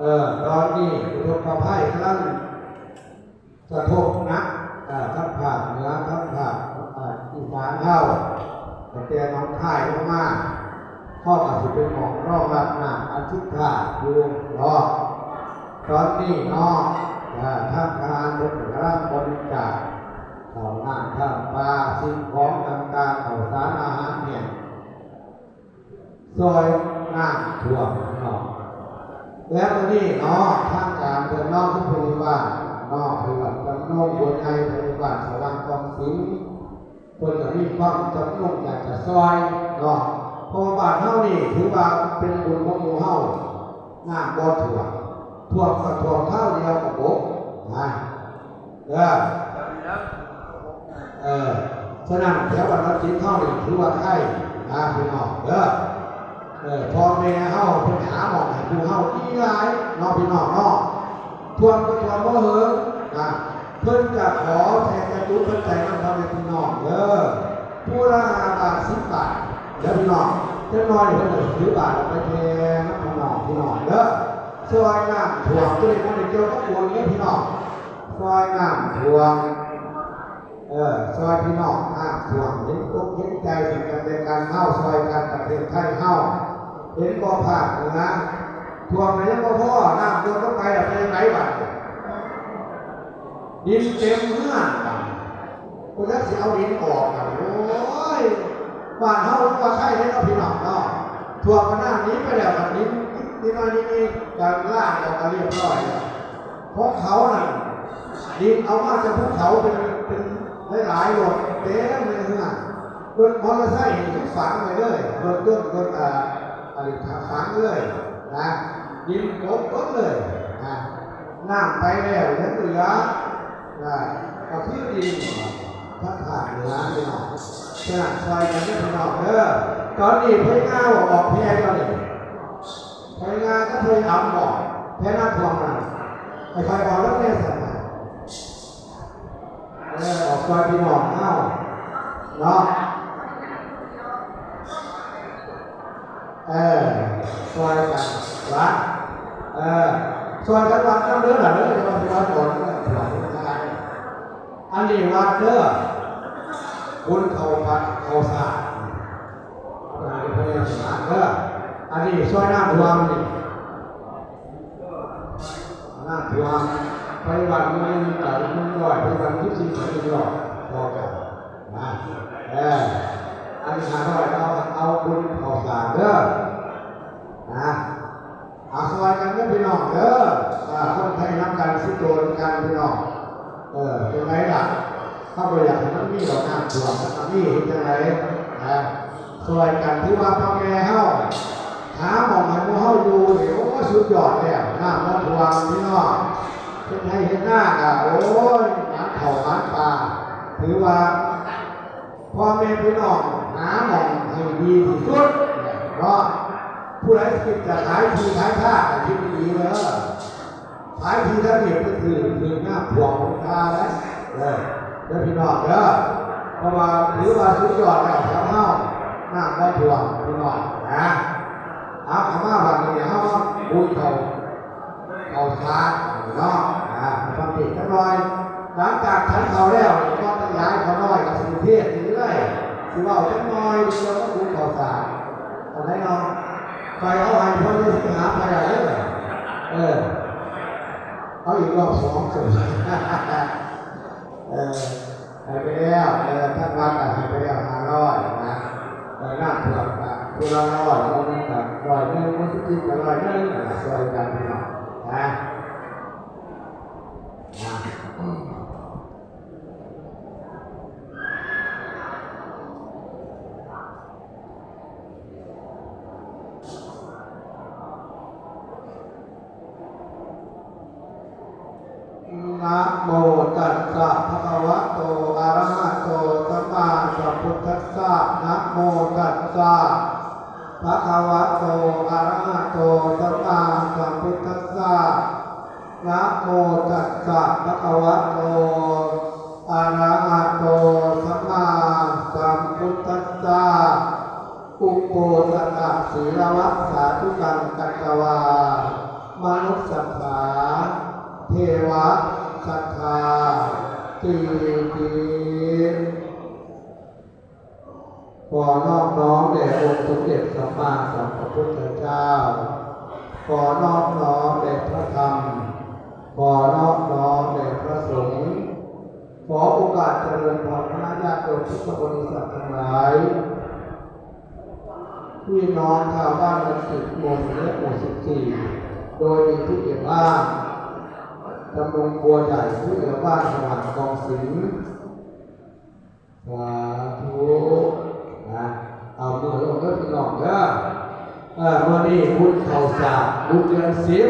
เออตอนนี้อุทกภัยกำลังสะทกนักอ่ทั้งภาคเหนือทั้งภาคอ่าอีสานเข้าแต่แต่น้องค่ายลงมาพ่อกับสิเป็นของรองรับน้ำอาทิตย์ท่าอยู่รอตอนนี้นาะอ่าทางการบริจาคบริจาคข้าวน้ำข้าวปลาสิ่งของต่างๆข้าวสารอาหารเนี่ยซอยน้ำท่วม แล้วนี่เนาะทางการเดินนอกที่บริวารนอกคือว่าจำนงบนไทยบริวารสว่างกองสิงเพิ่นก็มีความจำนงอยากจะซอยเนาะพราะว่าบ้านเฮานี่ถือว่าเป็นบุญของหมู่เฮาน้ำบ่ท่วมท่วมก็ท่วมเท่าเดียวกับบกนะเออเออฉะนั้นแถวบ้านเราจิตเฮานี่ถือว่าไข่นะพี่น้องเด้อ เออพ่อแม่เฮาเพิ่นหาหมองให้ผู้เฮาอีหลายน้องพี่น้องเนาะทวนก็ทวนบ่เหิงนะเพิ่นก็ขอแทนกันทุกเพิ่นใจนำพ่อแม่พี่น้องเด้อผู้ละ5บาท10บบาทเด้อพี่น้องเจังน้อยเพิ่นก็สิ10บาทไปแทนนำพี่น้องพี่น้องเด้อซอยน้ำท่วมตัวนี้บ่ได้เกี่ยวกับคนเด้อพี่น้องซอยน้ำท่วมเออซอยพี่น้องห้ามท่วงเห็นอกเห็นใจสิ่งกันเป็นการเข้าซอยกันประเทศไทยเข้า เห็นบ่ผ่านนะท่วงไหนยังพ่อน้ำท่วมต้องไปแบบเป็นไหนบ้างดินเต็มเมื่อนบ้างคนแล้วสิเอาดินออกกันโอ้ยบ้านเฮาว่าใช่ได้เนาพี่น้องเนาะทวงมันน้ำนี้ไปแล้วแบบนี้นี่น้อยนี่มีการล่างออกมาเรียบร้อยเพราะเขาน่ะดินเอามาจากภูเขาเป็นเป็นหลายๆหลดเต็มเลยนะรถมอเตอร์ไซค์ทุกฝังไปเลยรถยนต์รถอ่า อะไรฝังเลยนะดินกบกบเลยนะน้ำไปแล้วยังเหลือนะก็คือดินถ้าขาดเหลือไปหน่อยขนาดซอยกันไม่พอมเด้อตอนนี้พยงาบอกออกแพร่ตอนนี้พยงาก็เคยทำบอกแพ้หน้าทวงนะไอ้ใครบอกแล้วแม่สั่งมาเออออกซอยพี่น้องเอ้าเนาะ เออซอยกันวัดเออซอยกันวัดน้ำเด้อหล่ะเด้อจะมาที่วัดก่อนเด้อหลังนะครับอันนี้วัดเด้อคุณเขาพัดเขาสาดอันนี้เป็นสมาเด้ออันนี้ซอยน้ำรวมนี่น้ำรวมไปวันนี้แต่ไมึงร้อยไปวันที่สี่สิบมึงร้อยพอกันนะเออ อันนี้หาร้อยเอาเอาบุญเอาสารเด้อนะอาซอยกันเด้อพี่น้องเด้อคนไทยนับกันสิโดนกันพี่น้องเออเป็นไงล่ะถ้าเราอยากให้มันมีดอกน้ำท่วมันมีเห็นยังไงนะซอยกันที่ว่าพ่อแม่เฮาหาหมองให้มู่เฮาอยู่เดี๋ยวโอ้สุดยอดแล้วน้ำมันท่วมพี่น้องเป็นไทยเห็นหน้าอะโอ้ยหมันเข่าหมันปลาถือว่าพ่อแม่พี่น้อง หาแหมองให้ดีที่สุดเพราะผู้ใดคิดจะขายทีขายท่าก็คิดดีเลยขายทีท่านเห็นก็คือคือหน้าพวงตาแล้วเลยเด้อพี่น้องเด้อเพราะว่าถือว่าสุดยอดแล้วแถวเฮาหน้าบ่พวงพี่น้องนะเอาคำว่าวันนี้เฮาบุญเขาเอาชาเนาะอ่าความผิดกันหน่อยหลังจากฉันเขาแล้วก็ต้องย้ายเขาน้อยกับสุเทพเรื่อย ๆสิว่าจังน้อยเดียวก็ดูข่าวสารตอนไหนเนาะใครเอาให้พ่อจะหาไปอะไรเลยเออเอาอีกรอบสองสุดเออให้ไปแล้วเออท่านวัดอะให้ไปแล้วห้าร้อยนะเออหน้าถั่วอะตัวละร้อยแล้วมันก็ร้อยหนึ่งมันสิบกับร้อยหนึ่งอะช่วยกันพี่น้องนะนะนะ ศีลวัสาธุกังกัตวามนุษย์สัทธาเทวะสัทธาตีตีขอนอบน้อมแด่องค์สมเด็จสัมมาสัมพุทธเจ้า ขอนอบน้อมแด่พระธรรม ขอนอบน้อมแด่พระสงฆ์ ขอโอกาสเจริญพรคณะญาติโยมพุทธบริษัททั้งหลาย พี่น้องชาวบ้านละสิบหมู่และหมู่สิบสี่โดยมีผู้ใหญ่บ้านตำบลบัวใหญ่ผู้ใหญ่บ้านสว่างกองสิงห์สาธุนะเอาเมื่อลงก็พี่น้องเด้อเออวันนี้บุญเข่าสาบุญเดือนสิบ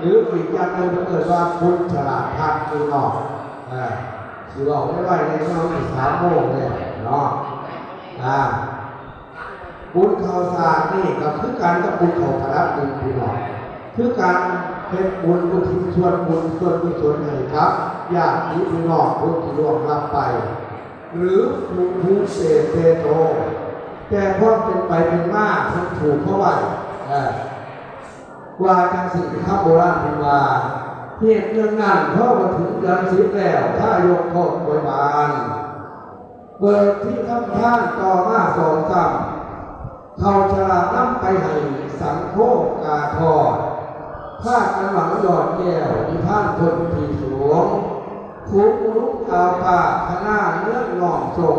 หรืออีกอย่างหนึงเกิดว่าบุญฉลาดพักพี่น้องเออสิบอกไม่ไหวในช่วงสามโมงเลยเนาะอ่า บุญข่าวสารนี่ก็คือการกับบุญข่าพระบุญพี่น้องคือการเป็นบุญอุทิศส่วนบุญส่วนกุศลให้ครับญาติพี่น้องผู้ที่ร่วงรับไป หรือผู้ผู้เสพเตโตแต่พอเป็นไปเป็นมากมันถูกเข้าไว้เออว่าจังสิ่งข้าโบราณเป็นว่าเหตุเรื่องนั้นเพราะมาถึงเดือนสิบแล้วถ้ายกโทษไว้บานเบิกที่ข้ามท่านต่อมาสองสาม เขาชราตั้งไปให้สังโฆกาทอดผ้ากันหวังยอดแก้วมีผ้านคนทีสูงผูกลุกอาปาคณะเนื้ององทรง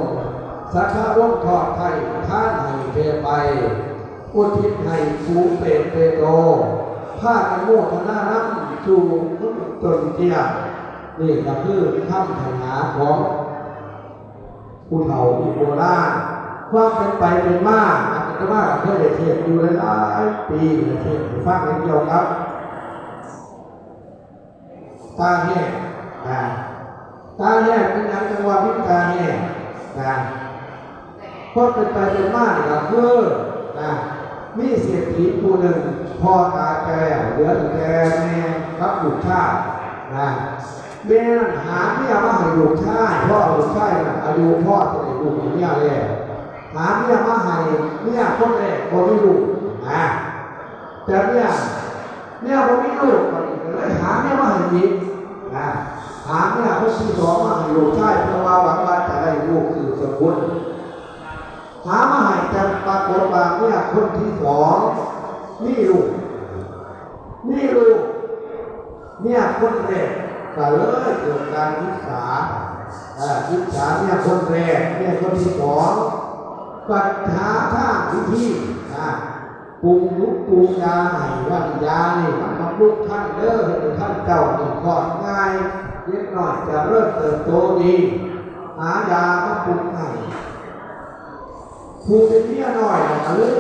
สัทธาร่มทอดไทยท่านให้เทไปอุทิศให้ผูเปรตเปโตผ้ากันโมทนาน้ำจูตนเตียนี่ก็คือคำถนาของผู้เฒ่าผู้โบราณความเป็นไปเป็นมา อาจจะมากเพื่อนเทศอยู่หลายปีเทศน์ฟังเดียวครับตาแห้งนะตาแห้งเป็นอย่างจังหวะพิตาแห้งนะความเป็นไปเป็นมาเนี่ยก็คือนะมีเศรษฐีผู้หนึ่งพ่อตาแก่เหลือแต่แม่รับบุตรชาตินะแม่นั่นหาเมียมาให้ลูกชายพ่อลูกชายน่ะอายุพ่อจะได้ลูกเมียแล้ว หาเมียมาให้เมียคนแรกคนที่ลูกนะแต่เมียเมียคนที่ลูกก็เลยหาเมียมาให้อีกนะหาเมียคนที่สองมาให้ลูกชายเพราะว่าหวังว่าจะได้ลูกคือสมบูรณ์หามาให้แต่ปรากฏว่าเนี่ยคนที่สองนี่ลูกนี่ลูกเนี่ยคนแรกก็เลยเกิดการวิสาอ่อวิสาเนี่ยคนแรกเนี่ยคนที่สอง ปัญหาทางวิธีนะปรุงลุกปรุงยาให้ว่ายานี่มันมาลุกท่านเด้อให้ท่านเจ้านี่อดง่ายเล็กน้อยจะเริ่มเติบโตดีหายามาปรุงให้ครูเป็นเมียน้อยนะเลย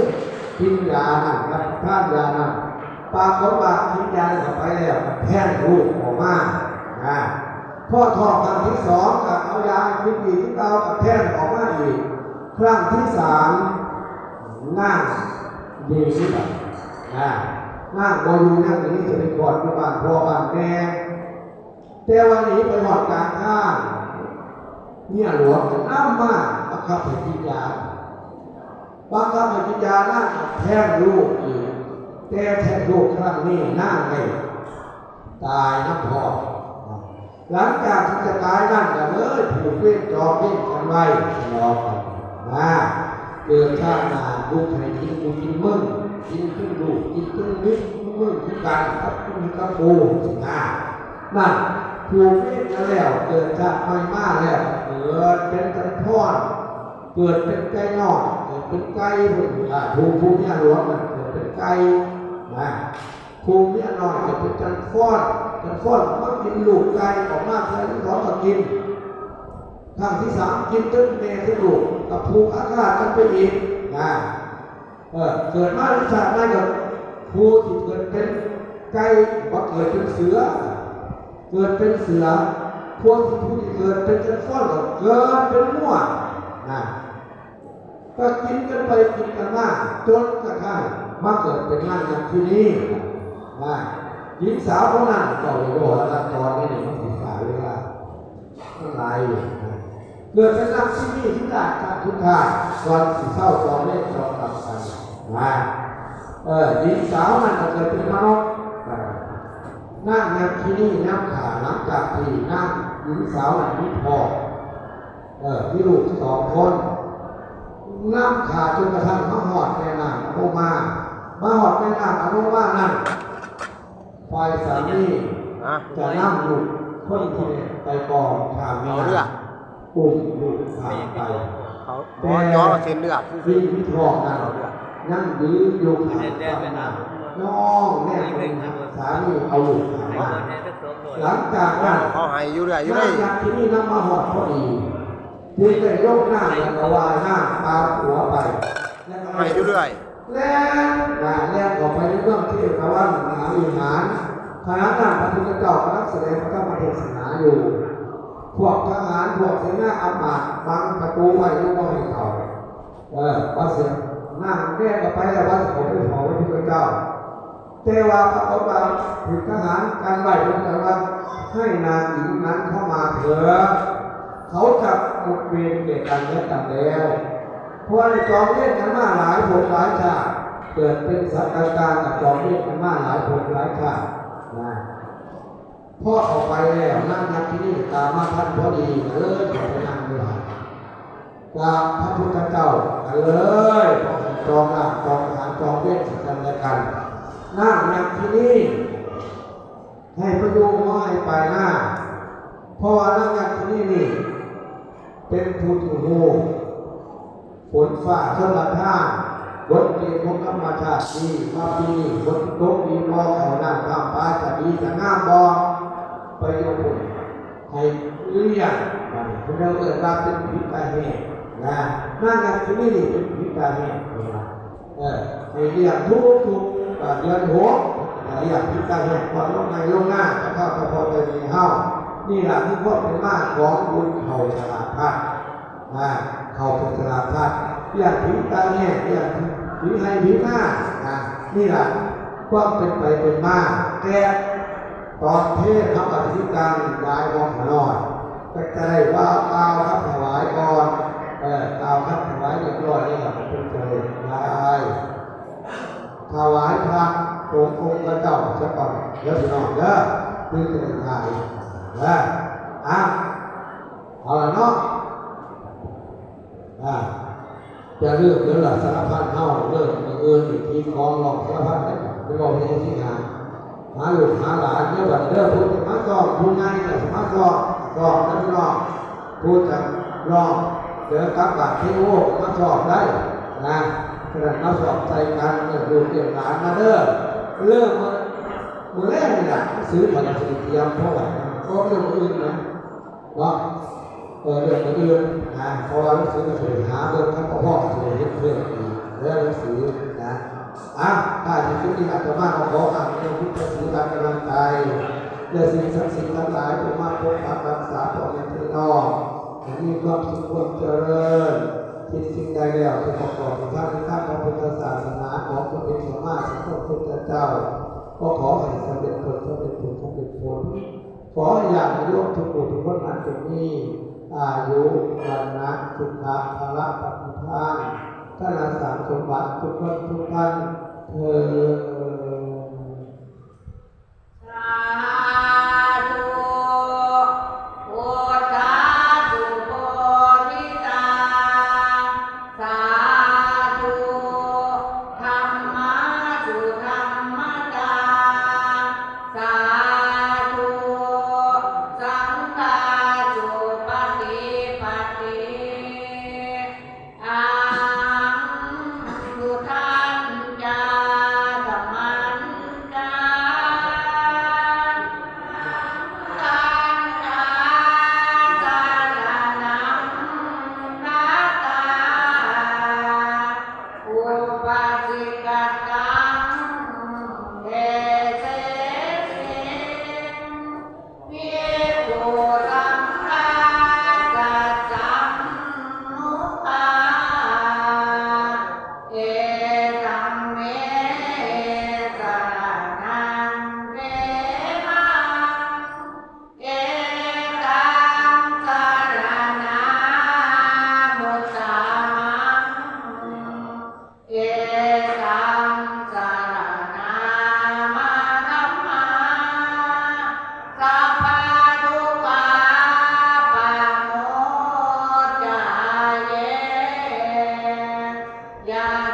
กินยานั่นรับท่านยานั่นปากฏว่ากินยาเข้าไปแล้วแท่งลูกออกมานะพ่อทองครั้งที่สองกับเอายาพิษอีกที่เอากับแท่งออกมาอีก ครั้งที่สามนั่งดีขึ้นไปนะนั่งบอยูนั่งอย่างนี้จะไปกอดที่บ้านพ่อบ้านแม่แต่วันนี้ไปหอดกลางข้างเนี่ยหลวงน้ำมากบังคับให้กินยาบางครั้งปัญาหน้าแทงลูกอีกแต่แทงลูกครั้งนี้หน้าไงตายน้ำพอหลังจากที่จะตายนั่นก็เลยผูกเวทจองเวทกันไว้รอกัน นะเกิดชาตินาลูกให้กินกูกินมึงกินขึ้นลูกกินขึ้นนิดมึงขึ้นกันครับมึงกับกูสินะนั่นผูกเวทกันแล้วเกิดชาติใหม่มาแล้วเกิดเป็นตันพ่อนเกิดเป็นไก่นอกเกิดเป็นไก่พุ่นอ่าภูมิภูมิเนี่ยหลวงมันเกิดเป็นไก่นะภูมิเนี่ยน้อยเกิดเป็นจันฟ้อนจันฟ้อนก็กินลูกไก่ออกมาเพื่อที่สองก็กิน ทางที่สามกินตึ้งเมที่ลูกกับภูอากาศกันไปอีกนะเออเกิดมาในชาติได้กับภูที่เกิดเป็นไก่ว่าเกิดเป็นเสือ เกิดเป็นเสือพวกที่ผู้ที่เกิดเป็นจันฟ้อนก็เกิดเป็นม่วงนะก็กินกันไปกินกันมาจนกระทั่งมาเกิดเป็นงานอย่างที่นี้นะหญิงสาวคนนั้นก็เลยบอกว่าตอนนี้เนี่ยมันศึกษาเวลาทั้งหลายอยู่นะ เกิดเป็นนางที่นี่ที่ได้การทุกทางก่อนสิเศร้าตอนเล่นตอนกลับไปนะเออหญิงสาวนั่นก็เกิดเป็นมนุษย์เออนั่งนับที่นี่นับขาหลังจากที่นั่งหญิงสาวนั่นมีพ่อเออมีลูกสองคนน้ำขาจนกระทั่งมาหอดแม่นางอนุมามาหอดแม่นางอนุมานั่นฝ่ายสามีอะจะนั่งอยู่คนที่ไปกองทางเอาเรื อปุ่มอยู่ทางไปเขาบอย้อเส้นเลือดวิ่งวิทองนั่นนั่งยืนอยู่ทางน้องแม่คนสามีเอาลูกถามว่าหลังจากนั้นเขาให้อยู่เรื่อยอยู่นั่เลงยที่นี่นั่งมาหอดพอดีที่ได้ยกหน้าแล้วก็วายหน้าตาหัวไปแล้วก็ให้อยู่เรื่อยแล้วด่าแล้วออกไปในเรื่องที่พระว่ามหาวิหารคณะนางพระพุทธเจ้ากำลังแสดงพระธรรมเทศนาอยู่ พวกทหารพวกเสนาอามาตย์บังประตูไว้ยุ่งให้เขาเออว่าเสียนั่งแยกกันไปแล้วว่าผมไปขอพระพุทธเจ้าแต่ว่าพระองค์ว่าถึงทหารการไหวตรงกันว่าให้นางหญิงนั้นเข้ามาเถอะเขาจะหมดเวรเกกันและกันแล้วเพราะในจอมเล่นกันมาหลายผลหลายชาเกิดเป็นสัตว์การกับจอมเล่นกันมาหลายผลหลายชาติ พ่อออกไปแล้วนั่งยักที่นี่ตามมาท่านพอดีเลยขอไปนั่งด้วยกราบพระพุทธเจ้าเลยจองหน้าจองฐานจองเล่นกันและกันนั่งยักที่นี่ให้ประยุงว่าให้ไปหน้าเพราะว่านั่งยักที่นี่นี่ เป็นผู้ที่หูฝนฟ้าชนละท่านรถเกณฑ์ของธรรมชาติดีมาปีฝนตกดีมองเขาน้าข้ามฟ้าจะดีจะงามบอไปโยกคนให้เรียกมันคุณเราเอิดว่าเป็นพิษตาแห่นะนั่นกันที่นี่เป็นพิษตาแห่นะเออให้เรียกทุกทุกเดือนหัวเรียกพิษตาแห่ก่อนลงในลงหน้าจะเข้าจะพอจะมีเฮ้านี่แหละที่พวกเป็นมากของบุญเขาฉลาพัดนะเขาเป็นฉลาพัดอยกถึงตาเนี่ยอยกถึงให้ถึงหน้านะนี่แหละความเป็นไปเป็นมากแต่ ตอนเทศทำอธิการยายมองหน่อยก็จะได้ว่ากล่าวครับถวายก่อนเออกล่าวครับถวายเรียบร้อยนี่แหละเป็นเจริญยายถวายพระองค์องค์พระเจ้าเจ้าก่อนเดี๋ยวพี่น้องเด้อคือจะเป็นทายนะอะเอาละเนาะอะจะเลือกเดี๋ยวหลักสารพัดเข้าเลิกเงินอีกทีกองหลอกสารพัดเลยไม่บอกให้ที่หาน หาลูกหาหลานเนี่ยแบบเด้อพูดมาสอบพูดง่ายแต่มาสอบสอบนั่นรอบพูดจะรอบเดี๋ยวกลับบัตรที่โอ้มาสอบได้นะขนาดมาสอบใจกันเนี่ยดูเกี่ยวหลานมาเด้อเริ่มมามือแรกนี่แหละซื้อผลิตเตรียมเท่าไหร่ก็เรื่องอื่นนะว่าเออเรื่องอื่นนะเพราะว่าหนังสือมันหาเรื่องทั้งพ่อสียเพื่อนอีกแล้วหนังสือ นะอะถ้าที่คิดที่อาจจะมากขออ่านเรื่องพุทธศีลกากำลังใจเรื่องสิ่งศักดิ์สิทธิ์ทั้งหลายจะมาปกปักรักษาพ่อแม่พี่น้องให้มีความสุขความเจริญคิดสิ่งใดแล้วจะประกอบกับท่านท่านพระพุทธศาสนาของพระเป็นสมมาสัมพุทธเจ้า ก็ขอให้สำเร็จผลสำเร็จผลสำเร็จผลขอให้ญาติโยมทุกผู้ทุกคนนั้นจงมีอายุวันนะสุขะภาระปฏิภาณท่านอาสาสมบัติทุกคนทุกท่าน เย